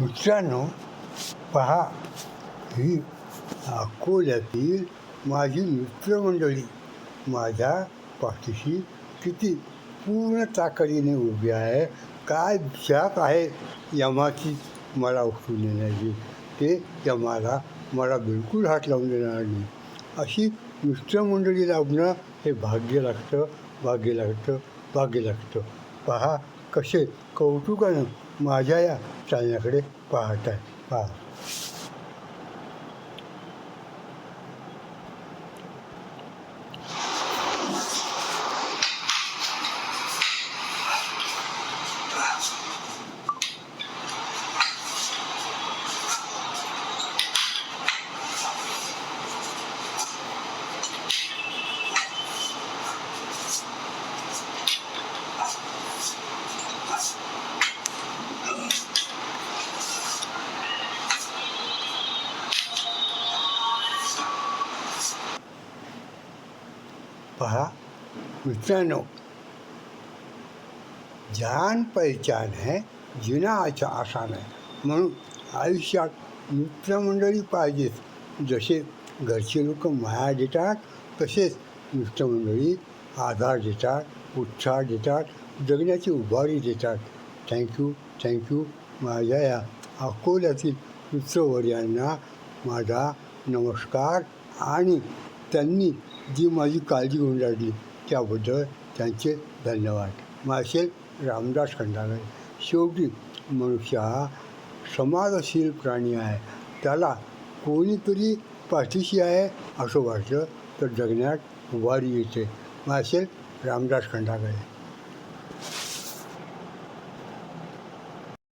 मित्रांनो पहा. ही अकोल्यातील माझी मित्रमंडळी माझ्या पाठीशी किती पूर्ण ताकदीने उभी आहे. काय जात आहे यमाची मला उठून देण्याची? ते यमाला मला बिलकुल हात लावून देणार नाही. अशी मित्रमंडळी लाभणं हे भाग्य लागतं भाग्य लागतं भाग्य लागतं. पहा कसे कौतुकानं माझ्या या चालण्याकडे पाहत आहे पहा. पहा मित्रांनो जान पहचान है जिना आचा आसान आहे म्हणून आयुष्यात मित्रमंडळी पाहिजेत. जसे घरचे लोक माया देतात तसेच मित्रमंडळी आधार देतात उत्साह देतात जगण्याची उभारी देतात. थँक्यू थँक्यू माझ्या या अकोल्यातील मित्रवर्यांना माझा नमस्कार आणि त्यांनी जी माझी काळजी घेऊन राहिली त्याबद्दल त्यांचे धन्यवाद. मासे रामदास खंडागळे शेवटी मनुष्य हा समाजशील प्राणी आहे. त्याला कोणीतरी पाठीशी आहे असं वाटलं तर जगण्यात उभारी येते. मासे रामदास खंडागळे.